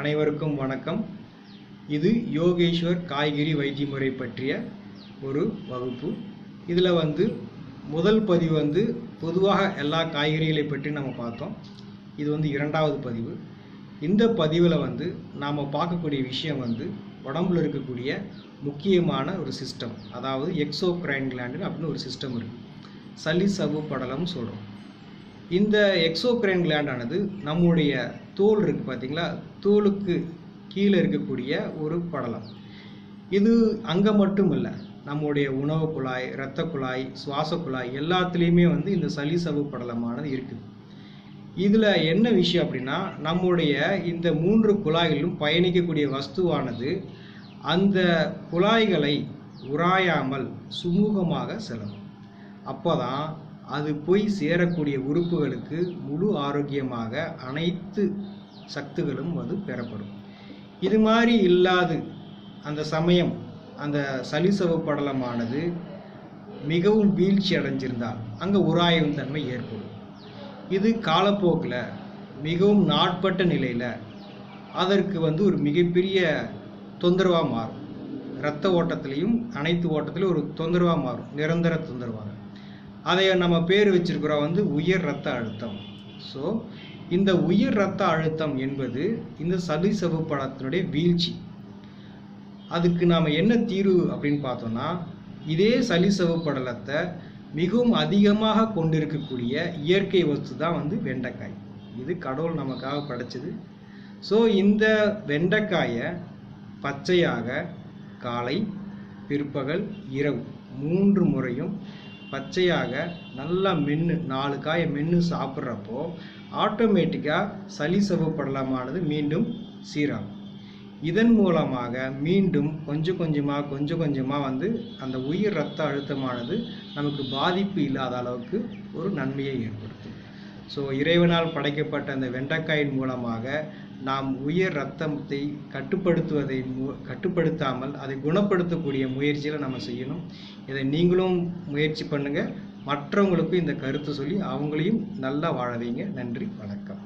அனைவருக்கும் வணக்கம். இது யோகேஸ்வர் காய்கறி வைத்திய முறை பற்றிய ஒரு வகுப்பு. இதில் வந்து முதல் பதிவு வந்து பொதுவாக எல்லா காய்கறிகளை பற்றி நம்ம பார்த்தோம். இது வந்து இரண்டாவது பதிவு. இந்த பதிவில் வந்து நாம் பார்க்கக்கூடிய விஷயம் வந்து உடம்புல இருக்கக்கூடிய முக்கியமான ஒரு சிஸ்டம் அதாவது எக்ஸோ கிரைன் கிளாண்டு அப்படின்னு ஒரு சிஸ்டம் இருக்குது சளி சவ்வு படலம்னு சொல்கிறோம் இந்த எக்ஸோக்ரைன் கிளாண்டானது நம்முடைய தோல் இருக்குது பார்த்தீங்களா தோலுக்கு கீழே இருக்கக்கூடிய ஒரு படலம். இது அங்கே மட்டும் இல்லை நம்முடைய உணவு குழாய் இரத்த குழாய் சுவாச குழாய் எல்லாத்துலேயுமே வந்து இந்த சளி படலமானது இருக்குது இதில் என்ன விஷயம் அப்படின்னா நம்முடைய இந்த மூன்று குழாய்களிலும் பயணிக்கக்கூடிய வஸ்துவானது அந்த குழாய்களை உராயாமல் சுமூகமாக செல்லணும் அப்போதான் அது போய் சேரக்கூடிய உறுப்புகளுக்கு முழு ஆரோக்கியமாக அனைத்து சத்துகளும் வந்து பெறப்படும். இது மாதிரி இல்லாது அந்த சமயம் அந்த சலிசவு படலமானது மிகவும் வீழ்ச்சி அடைஞ்சிருந்தால் அங்கே உராயும் தன்மை ஏற்படும். இது காலப்போக்கில் மிகவும் நாட்பட்ட நிலையில் அதற்கு வந்து ஒரு மிகப்பெரிய தொந்தரவாக மாறும். இரத்த ஓட்டத்திலையும் அனைத்து ஓட்டத்திலையும் ஒரு தொந்தரவாக மாறும். நிரந்தர தொந்தரவாக. அதை நம்ம பேர் வச்சிருக்கிறோம் வந்து உயர் ரத்த அழுத்தம். ஸோ இந்த உயர் இரத்த அழுத்தம் என்பது இந்த சளி படத்தினுடைய வீழ்ச்சி. அதுக்கு நாம் என்ன தீர்வு அப்படின்னு பார்த்தோம்னா இதே சளி படலத்தை மிகவும் அதிகமாக கொண்டிருக்கக்கூடிய இயற்கை வஸ்து தான் வந்து வெண்டைக்காய். இது கடவுள் நமக்காக படைச்சது. ஸோ இந்த வெண்டைக்காயை பச்சையாக காலை பிற்பகல் இரவு மூன்று முறையும் பச்சையாக நல்லா மென்று நாலு காயை மென்று சாப்பிட்றப்போ ஆட்டோமேட்டிக்காக சளி படலமானது மீண்டும் சீராகும். இதன் மூலமாக மீண்டும் கொஞ்சம் கொஞ்சமாக கொஞ்சம் கொஞ்சமாக வந்து அந்த உயிர் ரத்த அழுத்தமானது நமக்கு பாதிப்பு இல்லாத அளவுக்கு ஒரு நன்மையை ஏற்படுத்தும். ஸோ இறைவனால் படைக்கப்பட்ட அந்த வெண்டைக்காயின் மூலமாக நாம் உயர் ரத்தத்தை கட்டுப்படுத்துவதை கட்டுப்படுத்தாமல் அதை குணப்படுத்தக்கூடிய முயற்சியில் நம்ம செய்யணும். இதை நீங்களும் முயற்சி பண்ணுங்கள் மற்றவங்களுக்கும் இந்த கருத்தை சொல்லி அவங்களையும் நல்லா வாழ வைங்க. நன்றி. வணக்கம்.